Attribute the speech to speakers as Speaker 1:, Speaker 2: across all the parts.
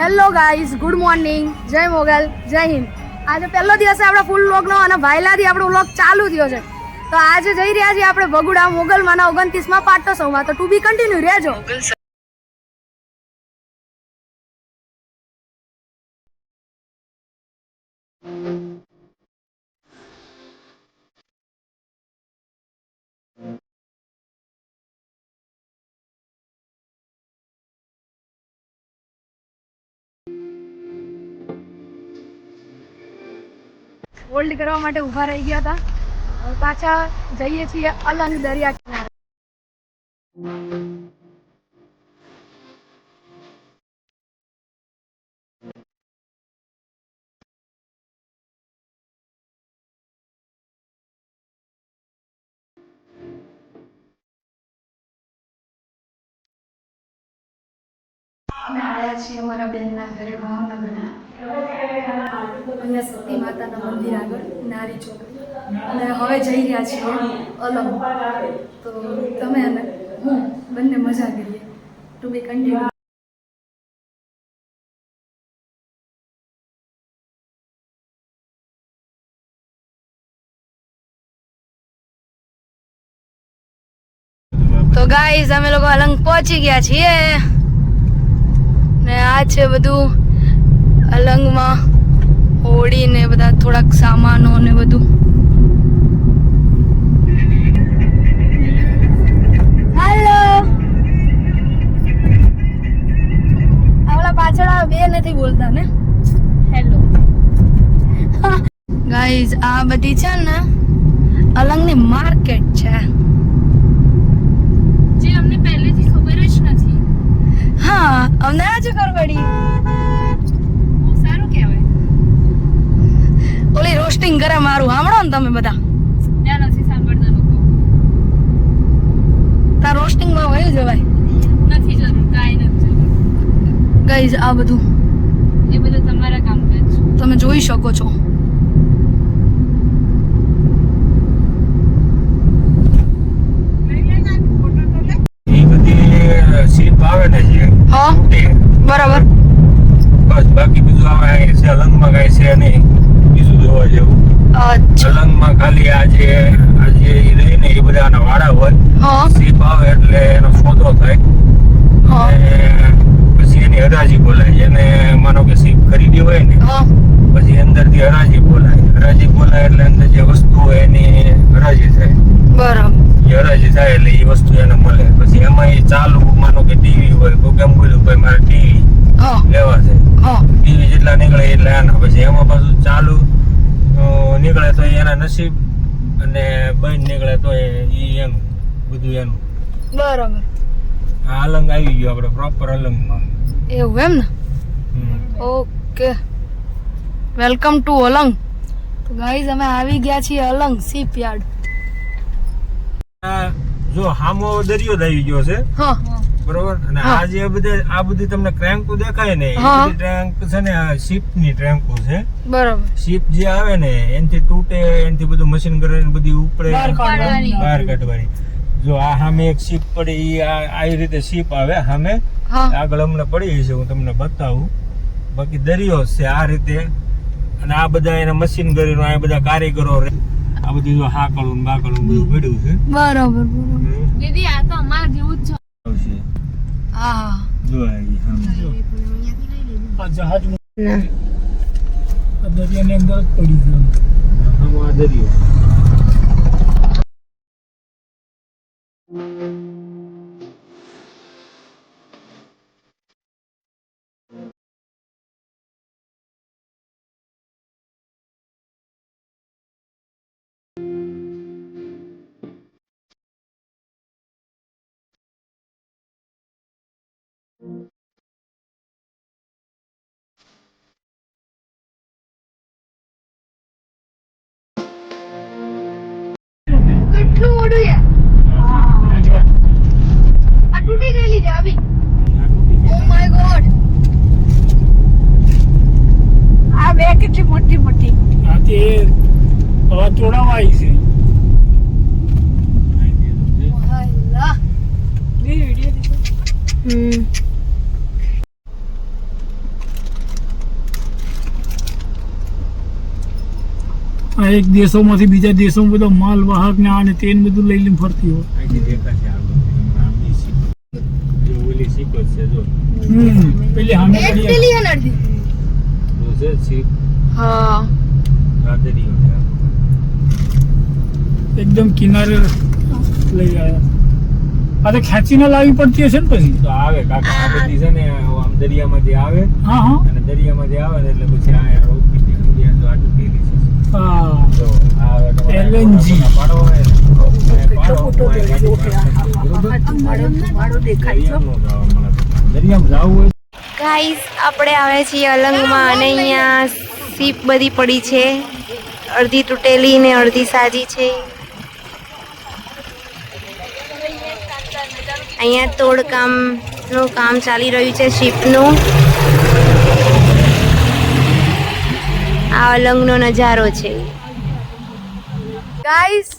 Speaker 1: Hello guys good morning જય મોગલ. જય હિન્દ. આજે પહેલો દિવસે આપણે ફૂલ વ્લોગનો અને ભાઈલાથી આપણો વ્લોગ ચાલુ થયો છે. તો આજે જઈ રહ્યા છીએ આપણે બગુડા મોગલમાંના ઓગણત્રીસમાં પાટો સૌમાં. તો ટુ બી કન્ટિન્યુ રહેજો. હોલ્ડ કરવા માટે ઊભા રહી ગયા હતા. પાછા જઈએ છીએ અલંગ દરિયા કિનારે. અમે આવ્યા છીએ અમારા બેનના ઘરે ભાવનગરના. અહીંયા સતી માતાના મંદિર આગળ, નારી ચોકડી અને હવે જઈ રહ્યા છીએ અલગ તો તમે અને હું બંને મજા કરીએ. ટુ બી કન્ટિન્યુ તો ગાઈઝ અમે લોકો અલંગ પહોંચી ગયા છીએ. ને આ છે બધું અલંગમાં હોળી ને બધા થોડાક સામાનો ને બધું. હેલો. આવલા પાછળ આ બે નથી બોલતા ને? હેલો ગાઈઝ આ બધી છે ને અલંગની માર્કેટ છે.
Speaker 2: જે અમને પહેલેથી ખબર જ નથી.
Speaker 1: હા અમને આજે ખબર પડી
Speaker 2: બહુ સારું કહેવાય
Speaker 1: ઓલી રોસ્ટિંગ કરે મારું. સાંભળો ને તમે બધા.
Speaker 2: ત્યાં નથી સાંભળતા લોકો.
Speaker 1: તાર રોસ્ટિંગમાં વયું જવાય.
Speaker 2: નથી જરૂર કાંઈ નથી
Speaker 1: ગાઈઝ આ બધું.
Speaker 2: એ બધું તમારા કામ કામકાજ
Speaker 1: તમે જોઈ શકો છો.
Speaker 3: એ બધી સીપ આવે ને જે
Speaker 1: હા? બરાબર.
Speaker 3: બસ બાકી બીજું આવે છે અલંગમાં કાંઈ છે નહીં. જોવા જેવું.
Speaker 1: અચ્છા.
Speaker 3: ખાલી આજે આજે રહીને એ બધા આના વાડા હોય
Speaker 1: હા
Speaker 3: સીપ આવે એટલે એનો સોદો થાય
Speaker 1: હા
Speaker 3: અને પછી એની હરાજી બોલાય એને માનો કે સીપ ખરીદી હોય ને
Speaker 1: હા
Speaker 3: પછી અંદરથી હરાજી બોલાય હરાજી બોલાય એટલે અંદર જે વસ્તુ હોય એની હરાજી થાય
Speaker 1: બરાબર
Speaker 3: એ હરાજી થાય એટલે એ વસ્તુ એને મળે પછી એમાં એ ચાલુ માનો કે ટીવી હોય કોઈ એમ બોલ્યું ભાઈ મારે ટીવી
Speaker 1: હા
Speaker 3: લેવા છે
Speaker 1: હા
Speaker 3: ટીવી જેટલા નીકળે એટલા એના પછી એમાં પાછું ચાલુ અ, નીકળે તો એના નસીબ અને બંધ નીકળે તો એ એનું બધું એનું
Speaker 1: બરાબર.
Speaker 3: આ અલંગ આવી ગયો આપણે પ્રોપર અલંગમાં.
Speaker 1: એવું એમ ને? ઓકે. Welcome to Alang. તો ગાઈઝ અમે આવી ગયા છીએ અલંગ સીપ યાર્ડ
Speaker 3: જો હામો દરિયો આવી ગયો છે.
Speaker 1: હા.
Speaker 3: બરોબર? અને આ જે બધે આ બધી તમને ક્રેન્કો દેખાય ને એ બધી ટ્રેન્ક છે ને આ શિપની ટ્રેન્કો છે.
Speaker 1: બરોબર.
Speaker 3: શિપ જે આવે ને એનથી તૂટે એનથી બધું મશીન કરીને બધી ઉપડે.
Speaker 1: બહાર
Speaker 2: કાઢવાની.
Speaker 3: જો આ સામે એક શીપ પડી ઈ આ આવી રીતે શિપ આવે સામે. આગળ અમને પડી છે હું તમને બતાવું. બાકી દરિયો છે આ રીતે. અને આ બધા એના મશીન કરીને આ બધા કારીગરો. આ બધું જો હાકળું બાકળું બધું પડ્યું છે.
Speaker 1: બરાબર બરાબર.
Speaker 2: દીદી આ તો અમારા જેવું જ છે.
Speaker 1: હા.
Speaker 3: જો આ ઈ સામે દરિયાની અંદર જ પડી આમાં દરિયો.
Speaker 1: આ
Speaker 4: એક દેશોમાંથી બીજા દેશોમાં બધા માલ વાહક ને આ ને બધું લઈ લઈને ફરતી હોય. એકદમ કિનારે લઈ આવ્યા. આ તો ખેંચીને લાવવી પડતી હશે ને પછી?
Speaker 3: તો આવે કાકા આ બધી છે ને આમ દરિયામાંથી આવે
Speaker 4: હા હા.
Speaker 3: અને દરિયામાંથી આવે ને એટલે પછી આ તો છે.
Speaker 4: હા.
Speaker 3: જો પાડો હોય
Speaker 5: ગાઈસ આપણે આવે છીએ અલંગમાં અને અહીંયા સીપ બધી પડી છે. અડધી તૂટેલી ને અડધી સાજી છે. અહીંયા તોડકામનું કામ ચાલી રહ્યું છે શીપનું. આ અલંગનો નજારો છે.
Speaker 1: ગાઈસ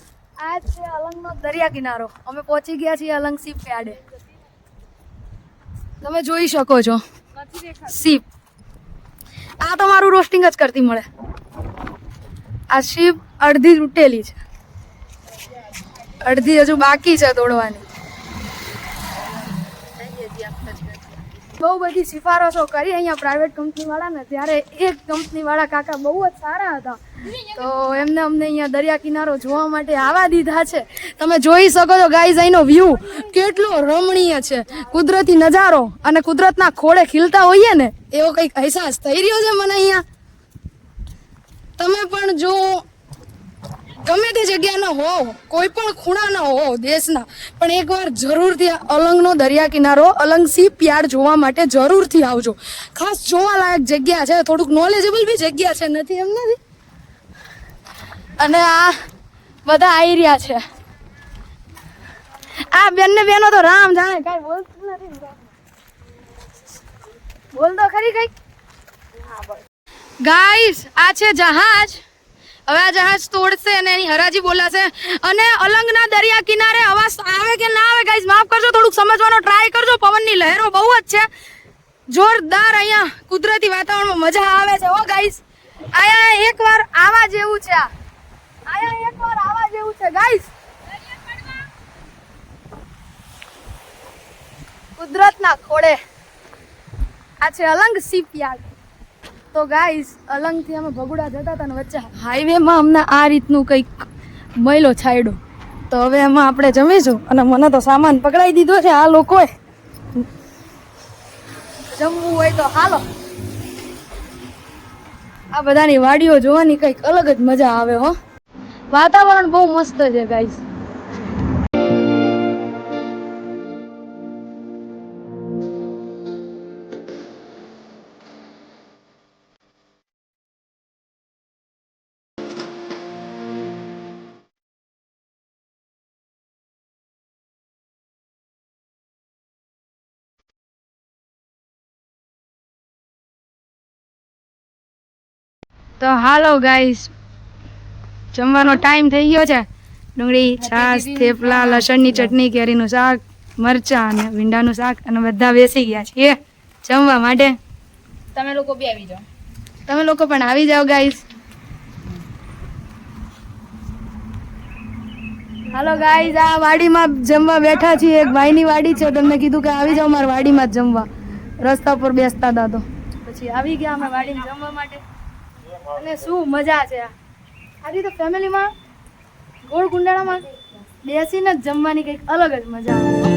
Speaker 1: આ છે અલંગનો દરિયા કિનારો. અમે પહોંચી ગયા છીએ અલંગ સીપ યાર્ડે તમે જોઈ શકો છો. સીપ આ તો મારું રોસ્ટિંગ જ કરતી મળે. આ શીપ અડધી તૂટેલી છે. અડધી હજુ બાકી છે તોડવાની. બહુ બધી સિફારસો કરી અહીંયા પ્રાઇવેટ કંપની વાળાને, ત્યારે એક કંપની વાળા કાકા બહુ જ સારા હતા. તો એમને અમને અહીંયા દરિયા કિનારો જોવા માટે આવવા દીધા છે. તમે જોઈ શકો છો ગાઈઝ અહીંનો વ્યૂ કેટલો રમણીય છે. કુદરતી નજારો અને કુદરતના ખોળે ખીલતા હોઈએ ને, એવો કંઈક અહેસાસ થઈ રહ્યો છે મને અહીંયા. તમે પણ જો ગમે તે જગ્યાના હોવ, કોઈ પણ ખૂણાના હોવ દેશના, પણ એકવાર જરૂરથી અલંગનો દરિયા કિનારો અલંગ સી પ્યાર જોવા માટે જરૂરથી આવજો. ખાસ જોવાલાયક જગ્યા છે, થોડુંક નોલેજેબલ બી જગ્યા છે, નથી એમ નથી? અને આ બધા આવી રહ્યા છે. આ બેનને બેનો તો રામ જાણે કઈ બોલતું નથી બોલ તો ખરી કઈ ગાઈસ આ છે જહાજ. હવે આ જહાજ તોડશે અને એની હરાજી બોલાશે. અને અલંગના દરિયા કિનારે અવાજ આવે કે ના આવે ગાઈસ માફ કરજો, થોડુંક સમજવાનો ટ્રાય કરજો. પવનની લહેરો બહુ જ છે. જોરદાર અહીંયા કુદરતી વાતાવરણમાં મજા આવે છે. હો ગાઈસ આયા એકવાર આવા જેવું છે આ. આયા એકવાર આવા જેવું છે ગાઈસ કુદરતના ખોળે. આ છે અલંગ યાર્ડ તો ગાઈસ અલંગથી અમે ભગુડા જતા હતા ને વચ્ચે હાઈવેમાં અમને આ રીતનું કંઈક મહિલો છાયડો. તો હવે એમાં આપણે જમીશું અને મને તો સામાન પકડાઈ દીધો છે, આ લોકોએ. જમવું હોય તો હાલો. આ બધાની વાડીઓ જોવાની કંઈક અલગ જ મજા આવે હો. વાતાવરણ બહુ મસ્ત છે ગાઈસ તો હાલો ગાઈસ જમવાનો ટાઈમ થઈ ગયો છે. ડુંગળી છાશ થેપલા લસણની ચટણી કેરીનું શાક મરચાં અને ભીંડાનું શાક અને બધા બેસી ગયા છીએ. જમવા માટે.
Speaker 2: તમે લોકો બી આવી જાઓ.
Speaker 1: તમે લોકો પણ આવી જાઓ ગાઈસ. હાલો ગાઈસ આ વાડીમાં જમવા બેઠા છીએ. એક ભાઈની વાડી છે તમને કીધું કે આવી જાઓ મારા વાડીમાં જમવા. રસ્તા પર બેસતા તો પછી આવી ગયા અમે વાડીમાં જમવા માટે. અને શું મજા છે આ? તો ફેમિલીમાં ગોળ કુંડાળામાં બેસીને જ જમવાની કંઈક અલગ જ મજા આવે.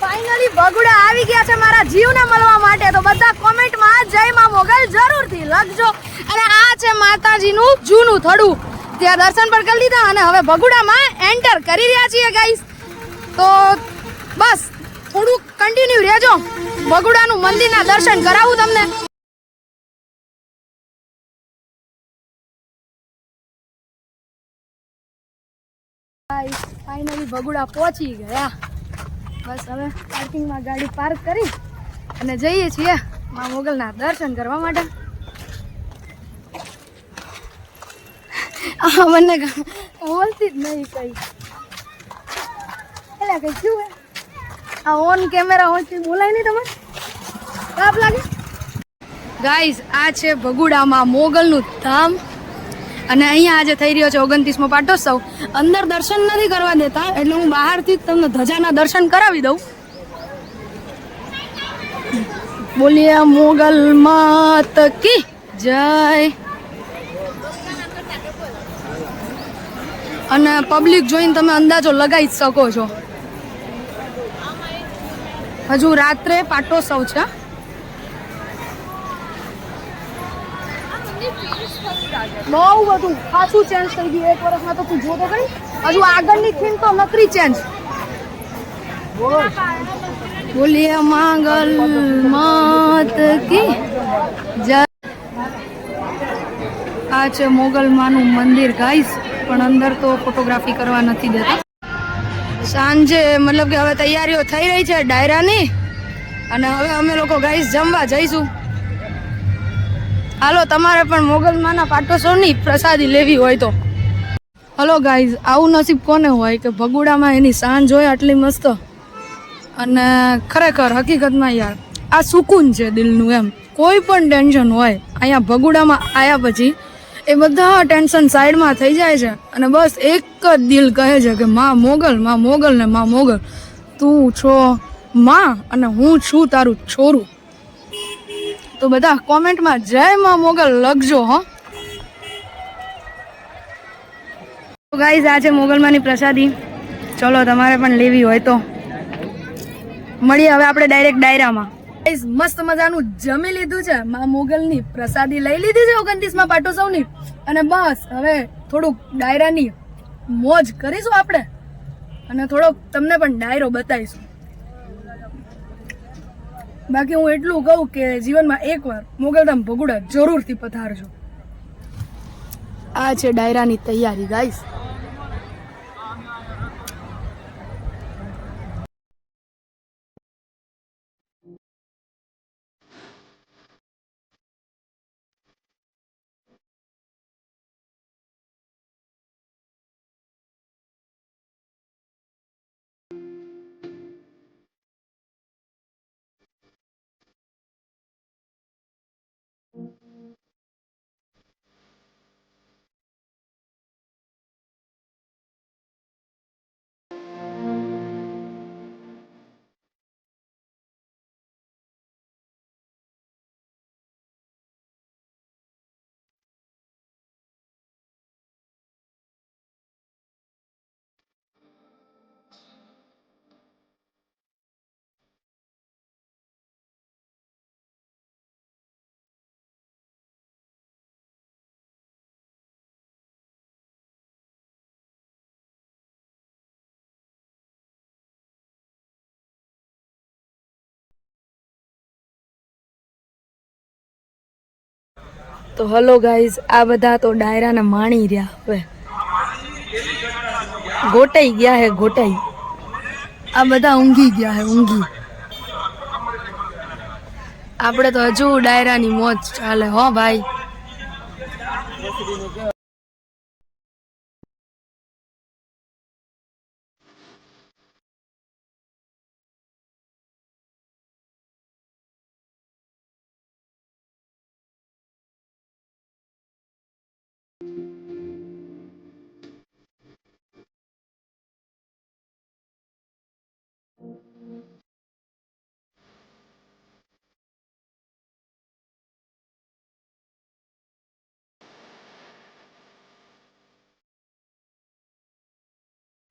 Speaker 1: ફાઇનલી બગુડા આવી ગયા છે મારા જીવને મળવા માટે. તો બધા કોમેન્ટમાં જય માં મોગલ જરૂરથી લખજો. અને આ છે માતાજીનું જૂનું થડું. ત્યાં દર્શન પણ કરી લીધા અને હવે બગુડામાં એન્ટર કરી રહ્યા છીએ ગાઈસ તો બસ, થોડુંક કન્ટિન્યુ રહેજો. ભગુડાનું મંદિરના દર્શન કરાવું તમને. ફાઇનલી ભગુડા પહોંચી ગયા. બસ હવે પાર્કિંગમાં ગાડી પાર્ક કરી અને જઈએ છીએ મા મોગલના દર્શન કરવા માટે. આ મને બોલતી જ નહીં કઈ. એટલે કઈ શું હે? આ ઓન કેમેરા હોતી બોલાય નહીં તમે કાપ લાગે? ગાઈઝ આ છે ભગુડામાં મોગલનું ધામ. અને અહીંયા આજે થઈ રહ્યો છે ઓગણત્રીસમો પાટોત્સવ. અંદર દર્શન નથી કરવા દેતા, એટલે હું બહારથી જ તમને ધજાના દર્શન કરાવી દઉં. બોલીએ મોગલ માત કી જય. અને પબ્લિક જોઈને તમે અંદાજો લગાવી શકો છો. હજુ રાત્રે પાટોત્સવ છે. બહુ બધું ખાસું ચેન્જ થઈ ગયું. એક વર્ષમાં તો તું જોતો ખરી. હજુ આગળની થીમ તો નકરી ચેન્જ બોલીએ માંગલ માત કી આ છે મોગલમાનું મંદિર ગાઈસ પણ અંદર તો ફોટોગ્રાફી કરવા નથી દેતા. સાંજે મતલબ કે હવે તૈયારીઓ થઈ રહી છે ડાયરાની. અને હવે અમે લોકો ગાઈસ જમવા જઈશું. હાલો, તમારે પણ મોગલમાના પાટોસોની પ્રસાદી લેવી હોય તો. હલો ગાઈઝ આવું નસીબ કોને હોય કે ભગુડામાં એની સાંજ હોય આટલી મસ્ત? અને ખરેખર હકીકતમાં યાર, આ સુકૂન છે દિલનું એમ. કોઈ પણ ટેન્શન હોય, અહીંયા ભગુડામાં આવ્યા પછી એ બધા ટેન્શન સાઈડમાં થઈ જાય છે. અને બસ એક જ દિલ કહે છે કે માં મોગલ માં મોગલ ને માં મોગલ. તું છો માં અને હું છું તારું છોરું. તો બધા કોમેન્ટમાં જય માં મોગલ લખજો, હો. તો ગાઈઝ આ છે મોગલમાંની પ્રસાદી. ચલો, તમારે પણ લેવી હોય તો. મળીએ હવે આપણે ડાયરેક્ટ ડાયરામાં. મસ્ત મજાનું જમી લીધું છે. માં મોગલની પ્રસાદી લઈ લીધી છે ઓગણત્રીસમાં પાટોત્સવની. અને બસ, હવે થોડુંક ડાયરાની મોજ કરીશું આપણે. અને થોડોક તમને પણ ડાયરો બતાવીશું. બાકી હું એટલું કહું કે જીવનમાં એકવાર મોગલધામ ભગુડા જરૂરથી પધારજો. આ છે ડાયરાની તૈયારી ગાઈસ તો હલો ગાઈઝ, આ બધા તો ડાયરાને માણી રહ્યા હવે. ગોટાઈ ગયા હે, ગોટાઈ. આ બધા ઊંઘી ગયા હે, ઊંઘી. આપણે તો હજુ ડાયરાની મોજ ચાલે, હો ભાઈ.